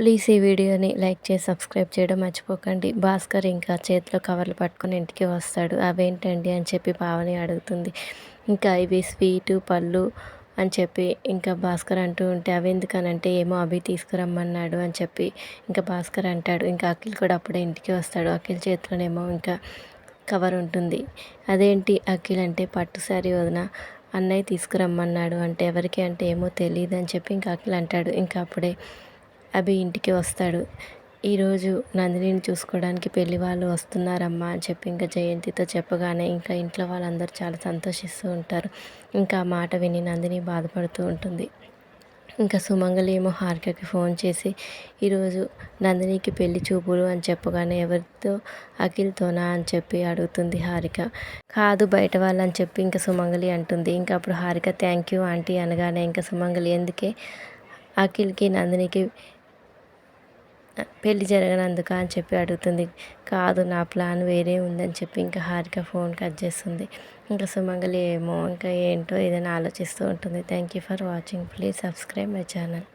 Please ఈ వీడియోని like చేసి సబ్స్క్రైబ్ చేయడం మర్చిపోకండి. భాస్కర్ ఇంకా చేతిలో కవర్లు పట్టుకొని ఇంటికి వస్తాడు. అవేంటండి? అని చెప్పి పావని అడుగుతుంది. ఇంకా ఇవి స్వీటు పళ్ళు అని చెప్పి ఇంకా భాస్కర్ అంటూ ఉంటే అవి ఎందుకనంటే ఏమో అవి తీసుకురమ్మన్నాడు అని చెప్పి ఇంకా భాస్కర్ అంటాడు. ఇంకా అఖిల్ కూడా అప్పుడే ఇంటికి వస్తాడు. అఖిల్ చేతిలోనేమో ఇంకా కవర్ ఉంటుంది. అదేంటి అఖిల్ అంటే పట్టు శారీ వదిన? అన్నయ్య తీసుకురమ్మన్నాడు అంటే ఎవరికి? అంటే ఏమో తెలియదు అని చెప్పి ఇంకా అఖిల్ అంటాడు. ఇంకా అప్పుడే అభి ఇంటికి వస్తాడు. ఈరోజు నందినిని చూసుకోవడానికి పెళ్ళి వాళ్ళు వస్తున్నారమ్మా అని చెప్పి ఇంకా జయంతితో చెప్పగానే ఇంకా ఇంట్లో వాళ్ళందరూ చాలా సంతోషిస్తూ ఉంటారు. ఇంకా ఆ మాట విని నందిని బాధపడుతూ ఉంటుంది. ఇంకా సుమంగళి ఏమో హారికకి ఫోన్ చేసి ఈరోజు నందినికి పెళ్ళి చూపులు అని చెప్పగానే ఎవరితో అఖిల్తోనా అని చెప్పి అడుగుతుంది హారిక. కాదు బయట వాళ్ళని చెప్పి ఇంకా సుమంగళి అంటుంది. ఇంకా అప్పుడు హారిక థ్యాంక్ యూ ఆంటీ అనగానే ఇంకా సుమంగళి ఎందుకే? అఖిల్కి నందినికి పెళ్ళి జరగనందుకు అని చెప్పి అడుగుతుంది. కాదు నా ప్లాన్ వేరే ఉందని చెప్పి ఇంకా హారిక ఫోన్ కట్ చేస్తుంది. ఇంకా సుమంగళి ఏమో ఇంకా ఏంటో ఏదైనా ఆలోచిస్తూ ఉంటుంది. Thank you for watching please subscribe my channel